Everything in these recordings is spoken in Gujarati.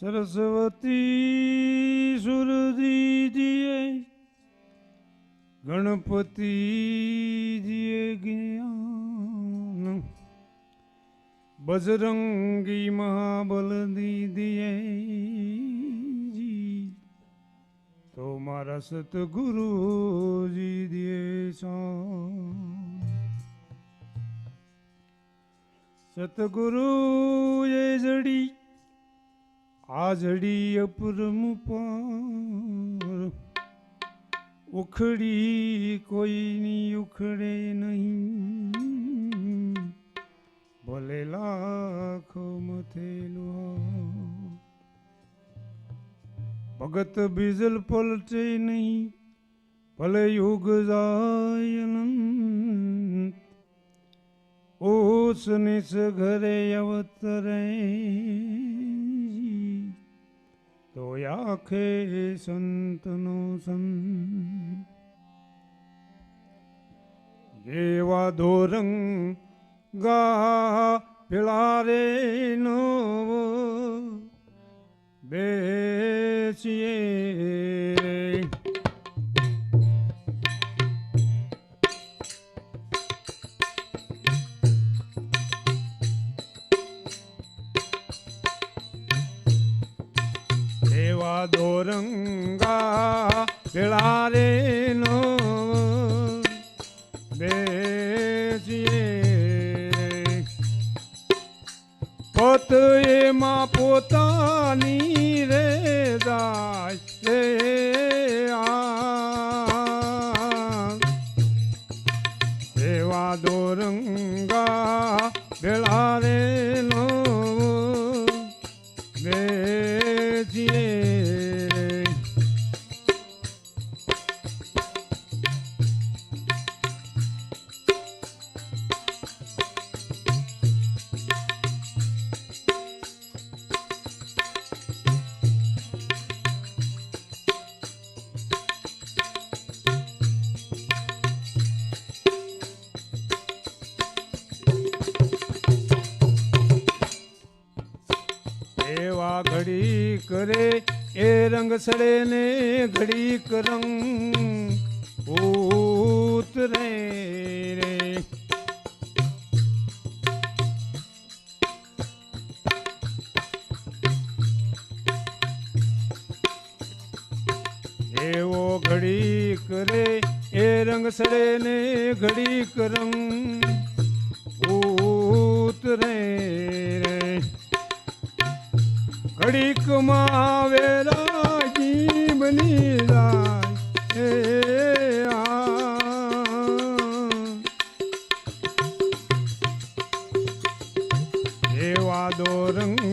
સરસ્વતી સુરદીજીએ ગણપતિજીએ જ્ઞાન. બજરંગી મહાબલ દીદીએ તો મારા સતગુરુજી દે સતગુરુ એ જડી આ જડી અપરમ પાર ઉખડી કોઈની ઉખડે નહીં ભલે લાખો મથેલું ભગત બીજલ પલટે નહીં ભલે યુગ જાય ઓસ નિસ ઘરે અવતરે તો આખે સંતનો સંત. એવા ધોરંગ ગા પેલા રે નો બેસીએ દોરંગા પેલા રે નો બેસીએ. પોત એમાં પોતાની રે કરે, એ રંગ સડે ને ઘડીક રંગ ઉતરે રે એવો ઘડી કરે એ રંગ સડે ને ઘડીક રંગ એવા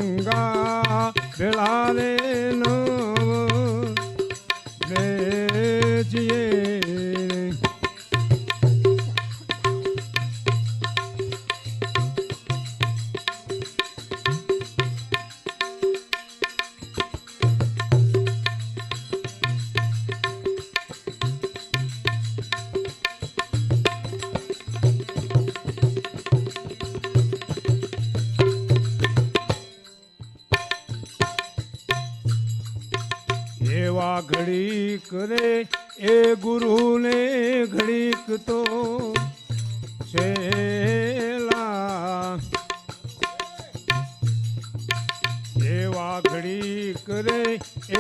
ઘડી કરે એ ગુરુને ઘડીક તો છેલા. એવા ઘડી કરે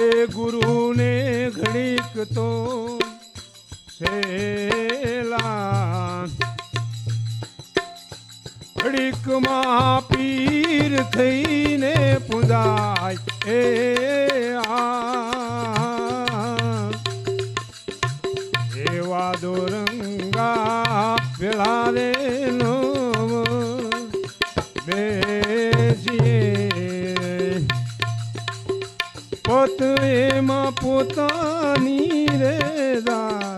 એ ગુરુને ઘડીક તો છેલા. ઘડીકમાં પીર થઈને પૂજાય એ આ પોતાની રે રા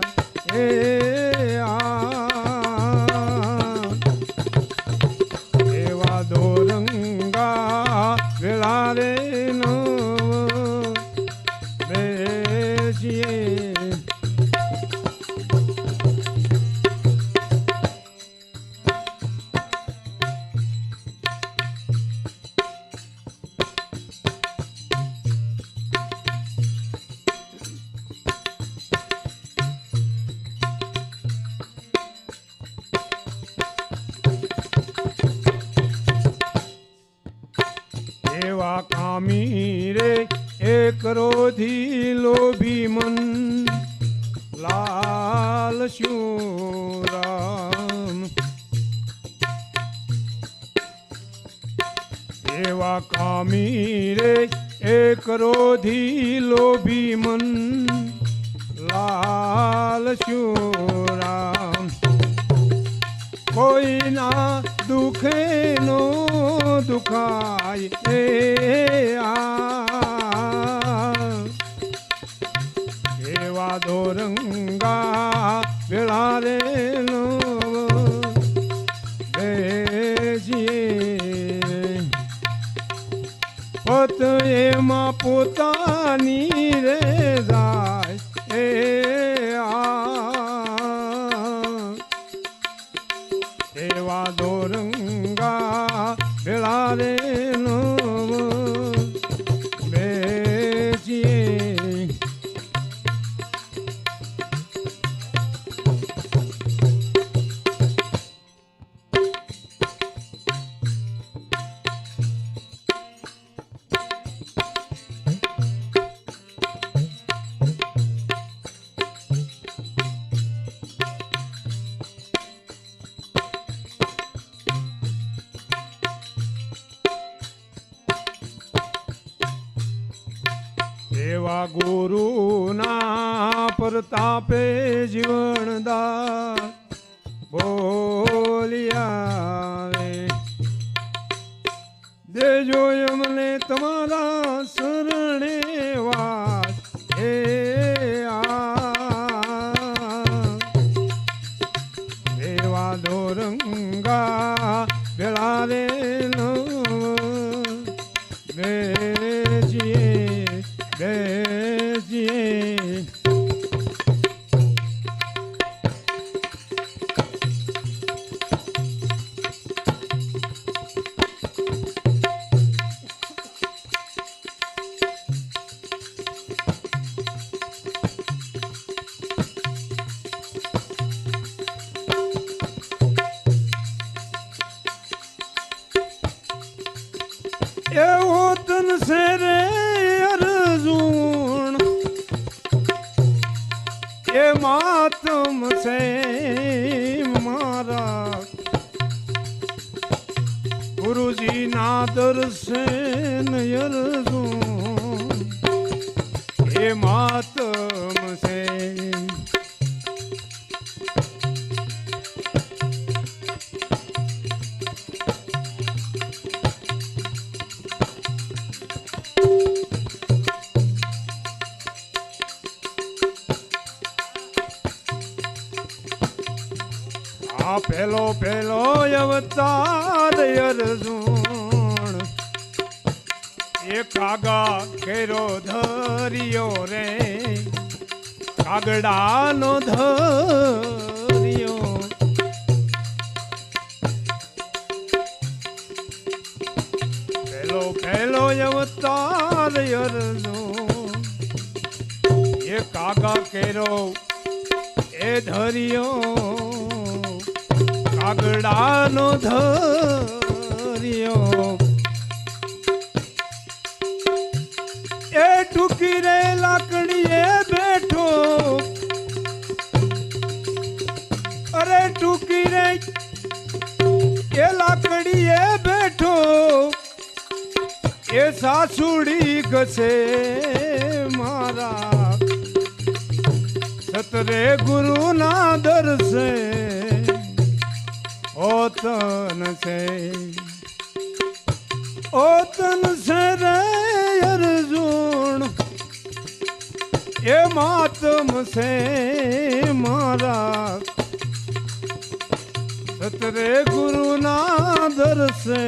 આ એવા દોરંગા વેળા રે કામી રે એ ક્રોધી લોભી મન. લાલ શું રામ એવા કામી રે એ ક્રોધી લોભી મન. લાલ શું કોઈના દુખે નો દુખાય. એ એવા દોરંગા વેળા રે પોત એમાં પોતાની એવા ગુરુના પ્રતાપે જીવનદાર બોલિયા દેજો અમને તમારા શરણે એ માતમ છે મારા ગુરુજી ના દર્શન અરજુણ એ માતમ છે આ પેલો પેલો અવતાર અર્જુન. એ કાગા કેરો ધરિયો રે. કાગડાનો ધરિયો. પેલો પેલો અવતાર અર્જુન. એ કાગા કેરો એ ધરિયો. કાગડાનો ધર્યો. એ ટૂંકી રે લાકડીએ બેઠો. અરે ટૂંકી રે એ લાકડીએ બેઠો. એ સાસુડી ગસે મારા. સતરે ગુરુના દર્શે ઓતન છે. ઓતન છે રે અર્જુન. એ માતમ છે મારા. સતરે ગુરુના દર્શે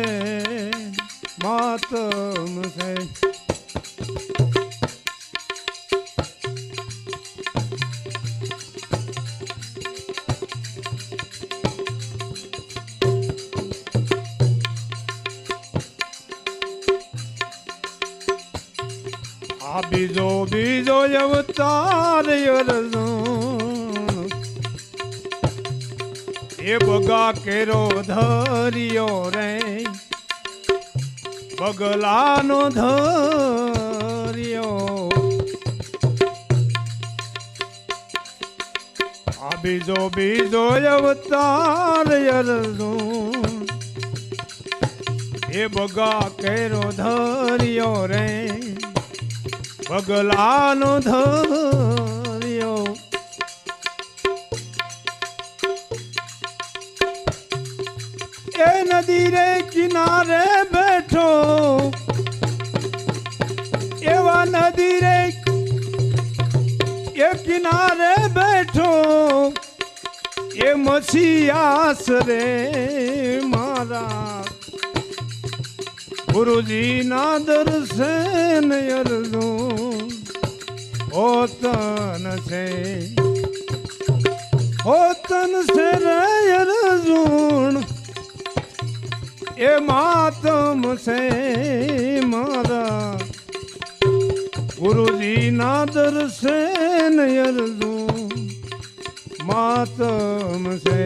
માતમ છે. બીજો બીજો અવતાર એ બગા કેરો ધરિયો રે. બગલાનો ધર્યો. આ બીજો બીજો અવતાર એ બગા કેરો ધર્યો રે. બગલાનો ધર્યો. એ નદી રે કિનારે બેઠો. એવા નદી રે એ કિનારે બેઠો. એ મસી રે મારા ગુરુજીના દર્શન અર્જુન ઓતન છે ઓતન છે રે અરજુણ એ માતમ છે મારા ગુરુજીના દર્શન અર્જુન માતમ છે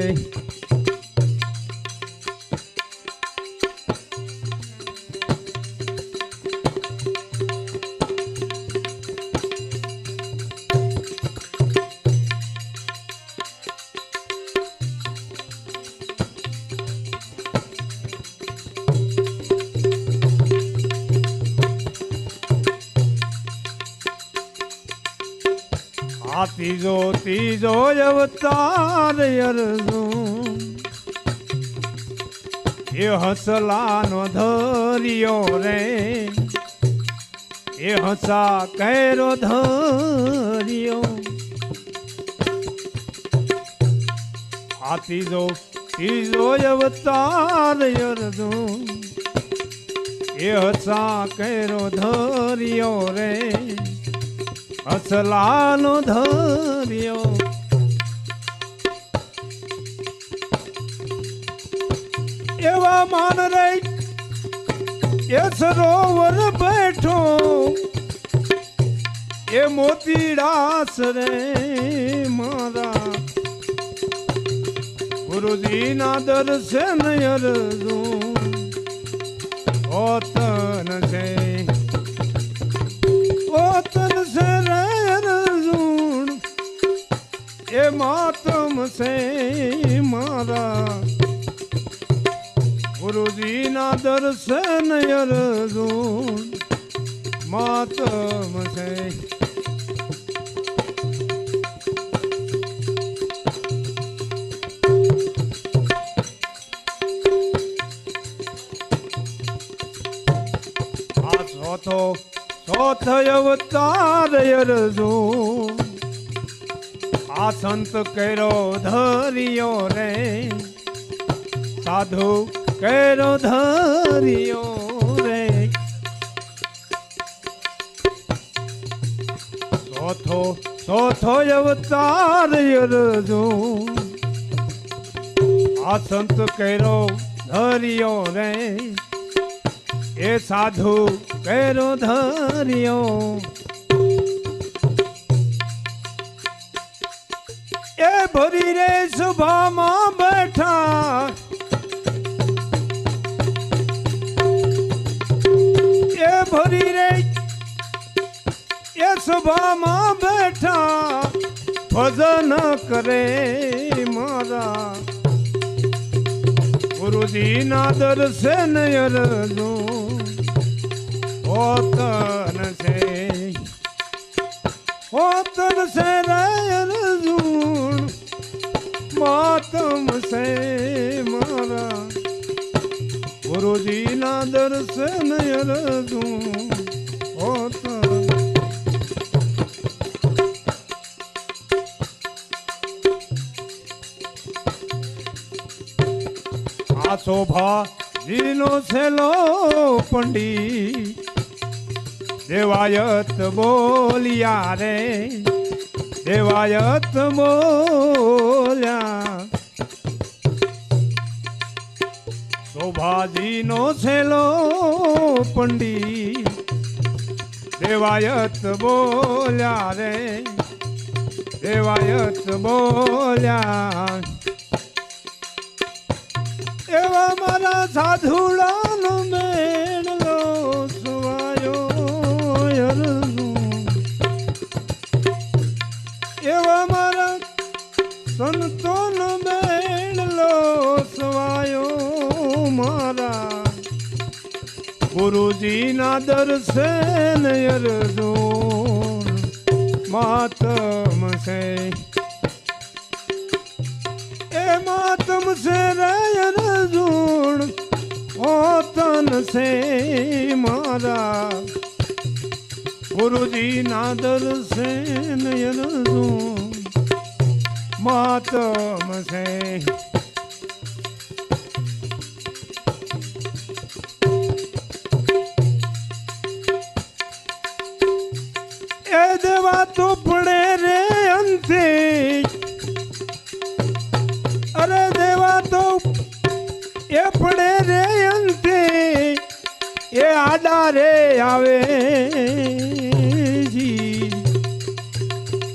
ત્રીજો ત્રીજો અવતાર અર્જુન એ હસલાનો ધર્યો રે. એ હસા કેરો ધર્યો. આ ત્રીજો ત્રીજો અવતાર અર્જુન એ હસા કેરો ધર્યો રે. અસલાનો ધર્યો. એવા માન રે એ સરોવર બેઠો. એ મોતીડાસ રે મારા. ગુરુજીના દર્શન અરજો ઓતન છે. માતમ સે મારા. ગુરુજીના દર્શન અરજો માતમ સે. ચોથો ચોથ અવતાર અર્જુન આ સંત કેરો ધરિયો રે. સાધુ કેરો ધરિયો રે. ચોથો ચોથો અવતાર અર્જુન. આ સંત કેરો ધરિયો રે. એ સાધુ કેરો ધર્યો. ભરી રે સભામાં બેઠા. એ ભરી રે એ સભામાં બેઠા. ભજન કરે મારા. ગુરુજીના દર્શન અરજું ઓતન છે. ઓતન છે રે. માતમ છે મારા. ગુરુજીના દર્શન અરજું ઓતન આ શોભા જીનો છેલો પંડી. દેવાયત બોલિયા રે. દેવાયત બોલ્યા. શોભાજીનો છેલો પંડી દેવાયત બોલ્યા રે. દેવાયત બોલ્યા. એવા મારા સાધુડાનો ગુરુજીના દર્શન અર્જુન માતમ છે એ માતમ છે રે અર્જુન ઓતન છે મારા. ગુરુજીના દર્શન અર્જુન માતમ છે એ પડે રે અંતે, એ આડા રે આવે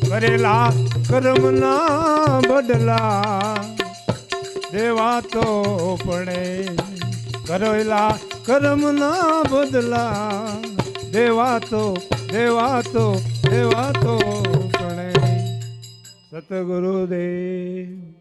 કરેલા કર્મના બદલા દેવા તો પડે કરેલા કર્મના બદલા દેવા તો દેવા તો દેવા તો પડે સતગુરુદેવ.